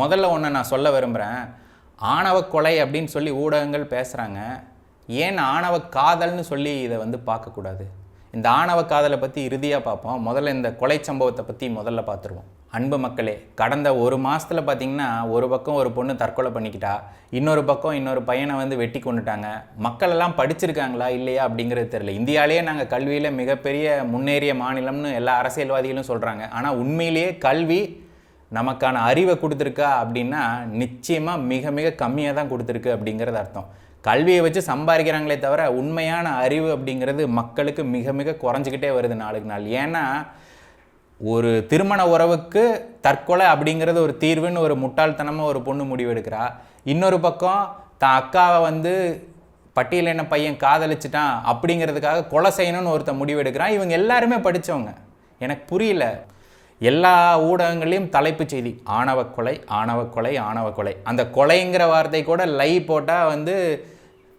முதல்ல ஒன்று நான் சொல்ல விரும்புகிறேன் ஆணவ கொலை அப்படின்னு சொல்லி ஊடகங்கள் பேசுகிறாங்க ஏன் ஆணவ காதல்னு சொல்லி இதை வந்து பார்க்கக்கூடாது இந்த ஆணவ காதலை பற்றி இறுதியாக பார்ப்போம். முதல்ல இந்த கொலை சம்பவத்தை பற்றி முதல்ல பார்த்துருவோம். அன்பு மக்களே கடந்த ஒரு மாதத்தில் பார்த்தீங்கன்னா ஒரு பக்கம் ஒரு பொண்ணு தற்கொலை பண்ணிக்கிட்டா இன்னொரு பக்கம் இன்னொரு பையனை வந்து வெட்டி கொண்டுட்டாங்க மக்கள் எல்லாம் படிச்சிருக்காங்களா இல்லையா அப்படிங்கிறது தெரியல. இந்தியாவிலேயே நாங்கள் கல்வியில் மிகப்பெரிய முன்னேறிய மாநிலம்னு எல்லா அரசியல்வாதிகளும் சொல்கிறாங்க ஆனால் உண்மையிலேயே கல்வி நமக்கான அறிவை கொடுத்துருக்கா அப்படின்னா நிச்சயமாக மிக மிக கம்மியாக தான் கொடுத்துருக்கு அப்படிங்கிறது அர்த்தம். கல்வியை வச்சு சம்பாதிக்கிறாங்களே தவிர உண்மையான அறிவு அப்படிங்கிறது மக்களுக்கு மிக மிக குறைஞ்சிக்கிட்டே வருது நாளுக்கு நாள். ஏன்னா ஒரு திருமண உறவுக்கு தற்கொலை அப்படிங்கிறது ஒரு தீர்வுன்னு ஒரு முட்டாள்தனமாக ஒரு பொண்ணு முடிவெடுக்கிறா. இன்னொரு பக்கம் தான் அக்காவை வந்து பட்டியலின பையன் காதலிச்சிட்டான் அப்படிங்கிறதுக்காக கொலை செய்யணும்னு ஒருத்தன் முடிவெடுக்கிறான். இவங்க எல்லாருமே படித்தவங்க எனக்கு புரியல. எல்லா ஊடகங்களையும் தலைப்புச் செய்தி. ஆணவ கொலை ஆணவ கொலை ஆணவ கொலை. அந்த கொலைங்கிற வார்த்தை கூட லைவ் போட்டால் வந்து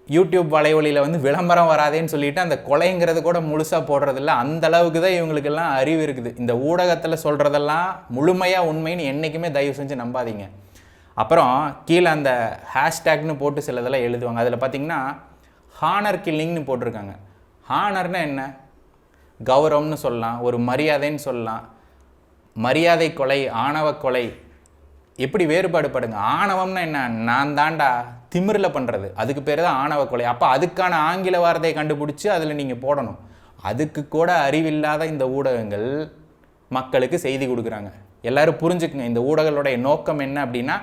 யூடியூப் வலைவழியில் வந்து விளம்பரம் வராதேன்னு சொல்லிட்டு அந்த கொலைங்கிறது கூட முழுசாக போடுறதில்ல. அந்த அளவுக்கு தான் இவங்களுக்கெல்லாம் அறிவு இருக்குது. இந்த ஊடகத்தில் சொல்கிறதெல்லாம் முழுமையாக உண்மைன்னு என்றைக்குமே தயவு செஞ்சு நம்பாதீங்க. அப்புறம் கீழே அந்த ஹேஷ்டேக்னு போட்டு சிலதெல்லாம் எழுதுவாங்க. அதில் பார்த்தீங்கன்னா ஹானர் கில்லிங்னு போட்டிருக்காங்க. ஹானர்னா என்ன? கௌரவம்னு சொல்லலாம். ஒரு மரியாதைன்னு சொல்லலாம். மரியாதை கொலை ஆணவ கொலை எப்படி வேறுபாடு படுங்க ஆணவம்னா என்ன? நான் தாண்டா திமிரில் பண்ணுறது அதுக்கு பேர் தான் ஆணவ கொலை. அப்போ அதுக்கான ஆங்கில வார்த்தையை கண்டுபிடிச்சி அதில் நீங்கள் போடணும். அதுக்கு கூட அறிவில்லாத இந்த ஊடகங்கள் மக்களுக்கு செய்தி கொடுக்குறாங்க. எல்லோரும் புரிஞ்சுக்குங்க இந்த ஊடகங்களுடைய நோக்கம் என்ன அப்படின்னா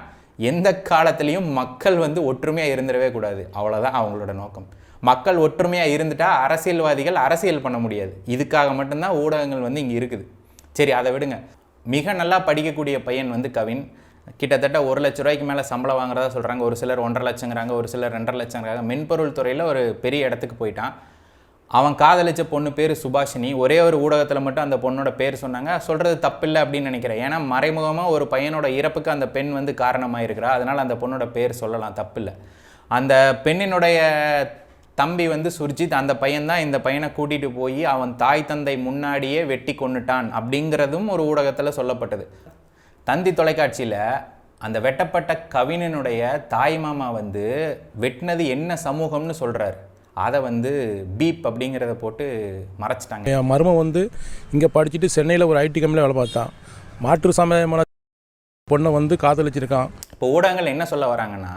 எந்த காலத்துலேயும் மக்கள் வந்து ஒற்றுமையாக இருந்துடவே கூடாது. அவ்வளோதான் அவங்களோட நோக்கம். மக்கள் ஒற்றுமையாக இருந்துட்டா அரசியல்வாதிகள் அரசியல் பண்ண முடியாது. இதுக்காக மட்டும்தான் ஊடகங்கள் வந்து இங்கே இருக்குது. சரி அதை விடுங்க. மிக நல்லா படிக்கக்கூடிய பையன் வந்து கவின். கிட்டத்தட்ட ஒரு லட்ச ரூபாய்க்கு மேலே சம்பளம் வாங்குறதா சொல்கிறாங்க ஒரு சிலர் ஒன்றரை லட்சங்கிறாங்க ஒரு சிலர் ரெண்டரை லட்சங்கிறாங்க. மென்பொருள் துறையில் ஒரு பெரிய இடத்துக்கு போயிட்டான். அவன் காதலிச்ச பொண்ணு பேர் சுபாஷினி. ஒரே ஒரு ஊடகத்தில் மட்டும் அந்த பொண்ணோட பேர் சொன்னாங்க. சொல்கிறது தப்பில்லை அப்படின்னு நினைக்கிறேன். ஏன்னா மறைமுகமாக ஒரு பையனோட இறப்புக்கு அந்த பெண் வந்து காரணமாக இருக்கிறா அதனால் அந்த பொண்ணோட பேர் சொல்லலாம் தப்பில்லை. அந்த பெண்ணினுடைய தம்பி வந்து சுர்ஜித் அந்த பையன்தான் இந்த பையனை கூட்டிகிட்டு போய் அவன் தாய் தந்தை முன்னாடியே வெட்டி கொன்னுட்டான் அப்படிங்கிறதும் ஒரு ஊடகத்தில் சொல்லப்பட்டது. தந்தி தொலைக்காட்சியில் அந்த வெட்டப்பட்ட கவிஞனுடைய தாய் மாமா வந்து வெட்டினது என்ன சமூகம்னு சொல்கிறாரு அதை வந்து பீப் அப்படிங்கிறத போட்டு மறைச்சிட்டாங்க. என் மருமன் வந்து இங்கே படிச்சுட்டு சென்னையில் ஒரு ஐடி கம்பெனியில் வேலை பார்த்தான் மாற்று சமயமான பொண்ணை வந்து காதலிச்சிருக்கான். இப்போ ஊடகங்கள் என்ன சொல்ல வராங்கன்னா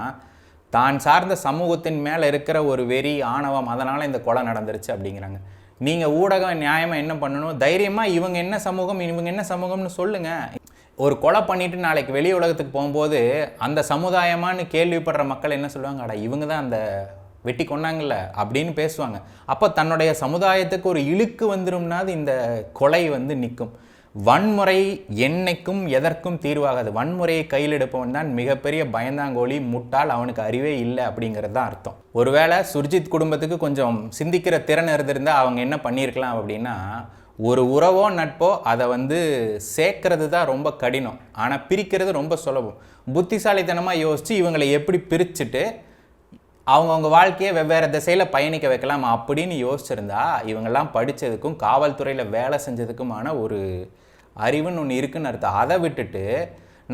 தான் சார்ந்த சமூகத்தின் மேலே இருக்கிற ஒரு வெறி ஆணவம் அதனால் இந்த கொலை நடந்துருச்சு அப்படிங்கிறாங்க. நீங்கள் ஊடகம் நியாயமாக என்ன பண்ணணும்? தைரியமாக இவங்க என்ன சமூகம் இவங்க என்ன சமூகம்னு சொல்லுங்கள் ஒரு கொலை பண்ணிவிட்டு நாளைக்கு வெளி உலகத்துக்கு போகும்போது அந்த சமுதாயமான்னு கேள்விப்படுற மக்கள் என்ன சொல்லுவாங்க? அடா இவங்க தான் அந்த வெட்டி கொண்டாங்கல்ல அப்படின்னு பேசுவாங்க. அப்போ தன்னுடைய சமுதாயத்துக்கு ஒரு இழுக்கு வந்துரும்னாது இந்த கொலை வந்து நிற்கும் வன்முறை என்னைக்கும் எதற்கும் தீர்வாகாது. வன்முறையை கையில் எடுப்பவன் தான் மிகப்பெரிய பயந்தாங்கோழி முட்டாள் அவனுக்கு அறிவே இல்லை அப்படிங்கிறது தான் அர்த்தம். ஒருவேளை சுர்ஜித் குடும்பத்துக்கு கொஞ்சம் சிந்திக்கிற திறன் இருந்திருந்தால் அவங்க என்ன பண்ணியிருக்கலாம் அப்படின்னா ஒரு உறவோ நட்போ அதை வந்து சேர்க்கறது தான் ரொம்ப கடினம். ஆனால் பிரிக்கிறது ரொம்ப சுலபம். புத்திசாலித்தனமாக யோசித்து இவங்களை எப்படி பிரிச்சுட்டு அவங்கவுங்க வாழ்க்கையை வெவ்வேறு திசையில் பயணிக்க வைக்கலாம் அப்படின்னு யோசிச்சிருந்தா இவங்கெல்லாம் படித்ததுக்கும் காவல்துறையில் வேலை செஞ்சதுக்குமான ஒரு அறிவுன்னு ஒன்று இருக்குன்னு அர்த்தம். அதை விட்டுட்டு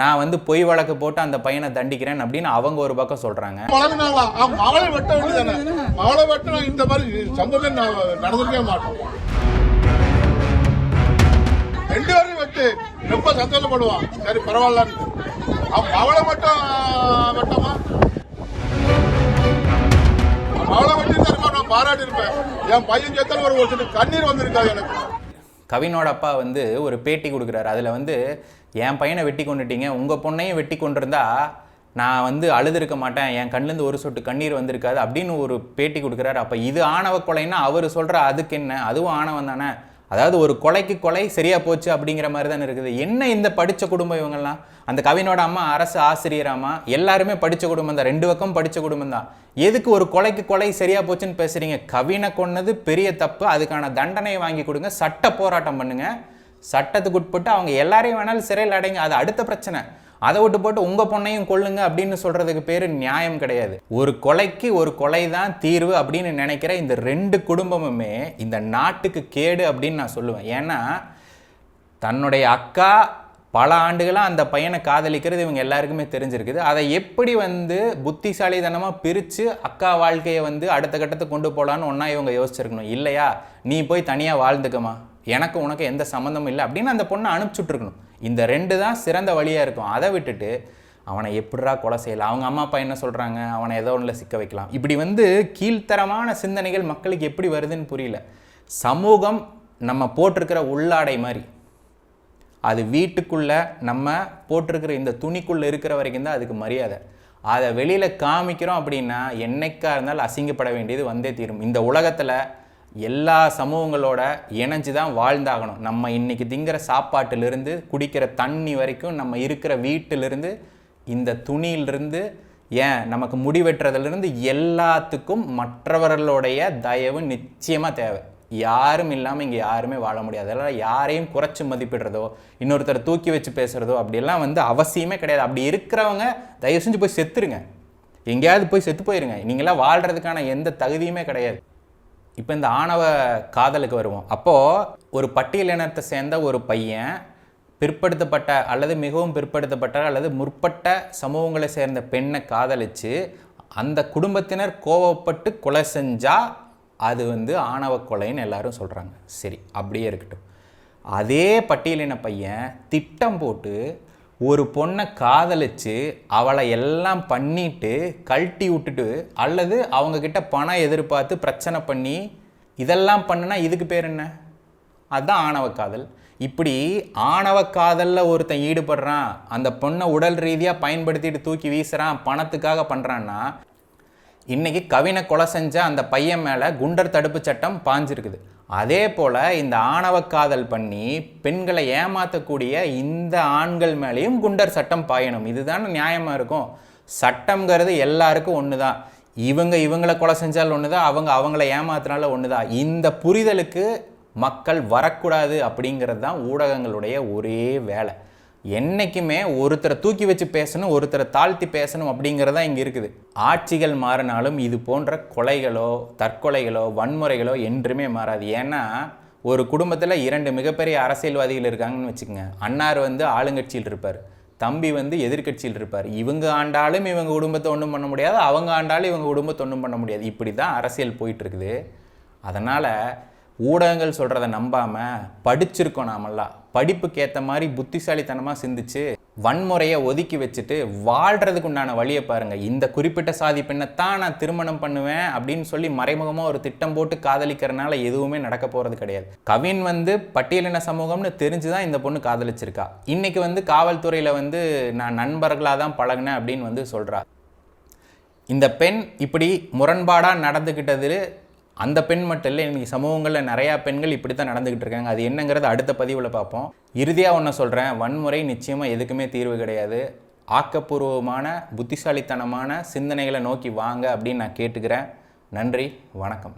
நான் வந்து பொய் வழக்கு போட்டு அந்த பையனை தண்டிக்கிறேன் அப்படின்னு அவங்க ஒரு பக்கம் சொல்றாங்க. அவங்க மகளை வெட்ட வேண்டியதானே மகளை வெட்டினா இந்த மாதிரி சம்பவம் நான் நடந்திருக்கவே மாட்டோம். ரெண்டு பேரும் வெட்டு. ரொம்ப சந்தோஷப்படுவான். சரி பரவாயில்லன்னு. அவன் மகளை மட்டும் வெட்டமா? மகளை வெட்டி தருமா நான் பாராட்டி இருப்பேன் என் பையன் செத்தல் ஒரு ஒரு கண்ணீர் வந்திருக்காது எனக்கு. கவினோட அப்பா வந்து ஒரு பேட்டி கொடுக்குறாரு. அதில் வந்து என் பையனை வெட்டி கொண்டுட்டீங்க உங்கள் பொண்ணையும் வெட்டி கொண்டிருந்தா நான் வந்து அழுதுருக்க மாட்டேன் என் கண்ணுலேருந்து ஒரு சொட்டு கண்ணீர் வந்திருக்காது அப்படின்னு ஒரு பேட்டி கொடுக்குறாரு அப்போ. இது ஆணவ கொலைன்னா அவர் சொல்கிற அதுக்கு என்ன? அதுவும் ஆணவம் தானே? அதாவது ஒரு கொலைக்கு கொலை சரியா போச்சு அப்படிங்கிற மாதிரி தானே இருக்குது. என்ன இந்த படித்த குடும்பம் இவங்கெல்லாம்? அந்த கவினோட அம்மா அரசு ஆசிரியராமா? எல்லாருமே படித்த குடும்பம் தான். ரெண்டு பக்கம் படித்த குடும்பம் தான். எதுக்கு ஒரு கொலைக்கு கொலை சரியா போச்சுன்னு பேசுகிறீங்க கவினை கொன்னது பெரிய தப்பு. அதுக்கான தண்டனையை வாங்கி கொடுங்க. சட்ட போராட்டம் பண்ணுங்கள் சட்டத்துக்கு உட்பட்டு அவங்க எல்லாரையும் வேணாலும் சிறையில் அடைங்க. அது அடுத்த பிரச்சனை. அதை விட்டு போட்டு உங்கள் பொண்ணையும் கொள்ளுங்க அப்படின்னு சொல்கிறதுக்கு பேர் நியாயம் கிடையாது. ஒரு கொலைக்கு ஒரு கொலை தான் தீர்வு அப்படின்னு நினைக்கிற இந்த ரெண்டு குடும்பமுமே இந்த நாட்டுக்கு கேடு அப்படின்னு நான் சொல்லுவேன். ஏன்னா தன்னுடைய அக்கா பல ஆண்டுகளாக அந்த பையனை காதலிக்கிறது இவங்க எல்லாருக்குமே தெரிஞ்சிருக்குது. அதை எப்படி வந்து புத்திசாலித்தனமாக பிரித்து அக்கா வாழ்க்கையை வந்து அடுத்த கட்டத்துக்கு கொண்டு போகலான்னு ஒன்றா இவங்க யோசிச்சிருக்கணும். இல்லையா? நீ போய் தனியாக வாழ்ந்துக்கமா எனக்கு உனக்கு எந்த சம்மந்தமும் இல்லை அப்படின்னு அந்த பொண்ணை அனுப்பிச்சுட்ருக்கணும் இந்த ரெண்டு தான் சிறந்த வழியாக இருக்கும். அதை விட்டுட்டு அவனை எப்படிரா கொலை செய்யலாம்? அவங்க அம்மா அப்பா என்ன சொல்கிறாங்க அவனை ஏதோ ஒன்றில் சிக்க வைக்கலாம். இப்படி வந்து கீழ்த்தரமான சிந்தனைகள் மக்களுக்கு எப்படி வருதுன்னு புரியல. சமூகம் நம்ம போட்டிருக்கிற உள்ளாடை மாதிரி. அது வீட்டுக்குள்ளே நம்ம போட்டிருக்கிற இந்த துணிக்குள்ளே இருக்கிற வரைக்கும் தான் அதுக்கு மரியாதை. அதை வெளியில் காமிக்கிறோம் அப்படின்னா என்னைக்கா இருந்தாலும் அசிங்கப்பட வேண்டியது வந்தே தீரும். இந்த உலகத்தில் எல்லா சமூகங்களோட இணைஞ்சு தான் வாழ்ந்தாகணும். நம்ம இன்றைக்கி திங்கிற சாப்பாட்டிலிருந்து குடிக்கிற தண்ணி வரைக்கும் நம்ம இருக்கிற வீட்டிலிருந்து இந்த துணியிலிருந்து ஏன் நமக்கு முடி வெட்டுறதுலேருந்து எல்லாத்துக்கும் மற்றவர்களுடைய தயவு நிச்சயமாக தேவை. யாரும் இல்லாமல் இங்கே யாருமே வாழ முடியாது. அதனால் யாரையும் குறைச்சி மதிப்பிடுறதோ இன்னொருத்தர் தூக்கி வச்சு பேசுகிறதோ அப்படிலாம் வந்து அவசியமே கிடையாது. அப்படி இருக்கிறவங்க தயவு செஞ்சு போய் செத்துருங்க. எங்கேயாவது போய் செத்து போயிருங்க. நீங்களாம் வாழ்கிறதுக்கான எந்த தகுதியுமே கிடையாது. இப்போ இந்த ஆணவ காதலுக்கு வருவோம். அப்போது ஒரு பட்டியலினத்தை சேர்ந்த ஒரு பையன் பிற்படுத்தப்பட்ட அல்லது மிகவும் பிற்படுத்தப்பட்ட அல்லது முற்பட்ட சமூகங்களை சேர்ந்த பெண்ணை காதலிச்சு அந்த குடும்பத்தினர் கோவப்பட்டு கொலை செஞ்சால் அது வந்து ஆணவ கொலைன்னு எல்லாரும் சொல்கிறாங்க சரி அப்படியே இருக்கட்டும். அதே பட்டியலின பையன் திட்டம் போட்டு ஒரு பொண்ணை காதலிச்சு அவளை எல்லாம் பண்ணிட்டு கழட்டி விட்டுட்டு அல்லது அவங்கக்கிட்ட பணம் எதிர்பார்த்து பிரச்சனை பண்ணி இதெல்லாம் பண்ணுனா இதுக்கு பேர் என்ன? அதுதான் ஆணவ காதல். இப்படி ஆணவ காதலில் ஒருத்தன் ஈடுபடுறான் அந்த பொண்ணை உடல் ரீதியாக பயன்படுத்திட்டு தூக்கி வீசுகிறான் பணத்துக்காக பண்ணுறான்னா இன்றைக்கி கவினை கொலை செஞ்ச அந்த பையன் மேலே குண்டர் தடுப்பு சட்டம் பாஞ்சிருக்குது. அதே போல் இந்த ஆணவ காதல் பண்ணி பெண்களை ஏமாற்றக்கூடிய இந்த ஆண்கள் மேலேயும் குண்டர் சட்டம் பாயணும். இதுதான் நியாயமாக இருக்கும்? சட்டம்ங்கிறது எல்லாருக்கும் ஒன்று தான் இவங்க இவங்களை கொலை செஞ்சால் ஒன்று தான் அவங்க அவங்கள ஏமாத்தினால ஒன்று தான் இந்த புரிதலுக்கு மக்கள் வரக்கூடாது அப்படிங்கிறது தான் ஊடகங்களுடைய ஒரே வேலை. என்றைக்குமே ஒருத்தரை தூக்கி வச்சு பேசணும் ஒருத்தரை தாழ்த்தி பேசணும் அப்படிங்கிறது தான் இங்கே இருக்குது. ஆட்சிகள் மாறினாலும் இது போன்ற கொலைகளோ தற்கொலைகளோ வன்முறைகளோ என்றுமே மாறாது. ஏன்னா ஒரு குடும்பத்தில் இரண்டு மிகப்பெரிய அரசியல்வாதிகள் இருக்காங்கன்னு வச்சுக்கோங்க. அன்னார் வந்து ஆளுங்கட்சியில் இருப்பார். தம்பி வந்து எதிர்க்கட்சியில் இருப்பார். இவங்க ஆண்டாலும் இவங்க குடும்பத்தை ஒன்றும் பண்ண முடியாது. அவங்க ஆண்டாலும் இவங்க குடும்பத்தை ஒன்றும் பண்ண முடியாது. இப்படி தான் அரசியல் போயிட்டுருக்குது. அதனால் ஊடகங்கள் சொல்கிறத நம்பாமல் படிச்சிருக்கோம் நாமெல்லாம். படிப்புக்கு ஏற்ற மாதிரி புத்திசாலித்தனமாக சிந்திச்சு வன்முறையை ஒதுக்கி வச்சுட்டு வாழ்கிறதுக்கு உண்டான வழியை பாருங்கள் இந்த குறிப்பிட்ட சாதி பெண்ணை தான் நான் திருமணம் பண்ணுவேன் அப்படின்னு சொல்லி மறைமுகமாக ஒரு திட்டம் போட்டு காதலிக்கிறனால எதுவுமே நடக்க போகிறது கிடையாது. கவின் வந்து பட்டியலின சமூகம்னு தெரிஞ்சு தான் இந்த பொண்ணு காதலிச்சிருக்கா. இன்றைக்கி வந்து காவல்துறையில் வந்து நான் நண்பர்களாக தான் பழகினேன் அப்படின்னு வந்து சொல்கிறா இந்த பெண் இப்படி முரண்பாடாக நடந்துக்கிட்டது அந்த பெண் மட்டும் இல்லை இன்னைக்கு சமூகங்களில் நிறையா பெண்கள் இப்படி தான் நடந்துக்கிட்டு இருக்காங்க. அது என்னங்கிறது அடுத்த பதிவில் பார்ப்போம். இறுதியாக ஒன்று சொல்கிறேன் வன்முறை நிச்சயமாக எதுக்குமே தீர்வு கிடையாது. ஆக்கப்பூர்வமான புத்திசாலித்தனமான சிந்தனைகளை நோக்கி வாங்க அப்படின்னு நான் கேட்டுக்கிறேன். நன்றி வணக்கம்.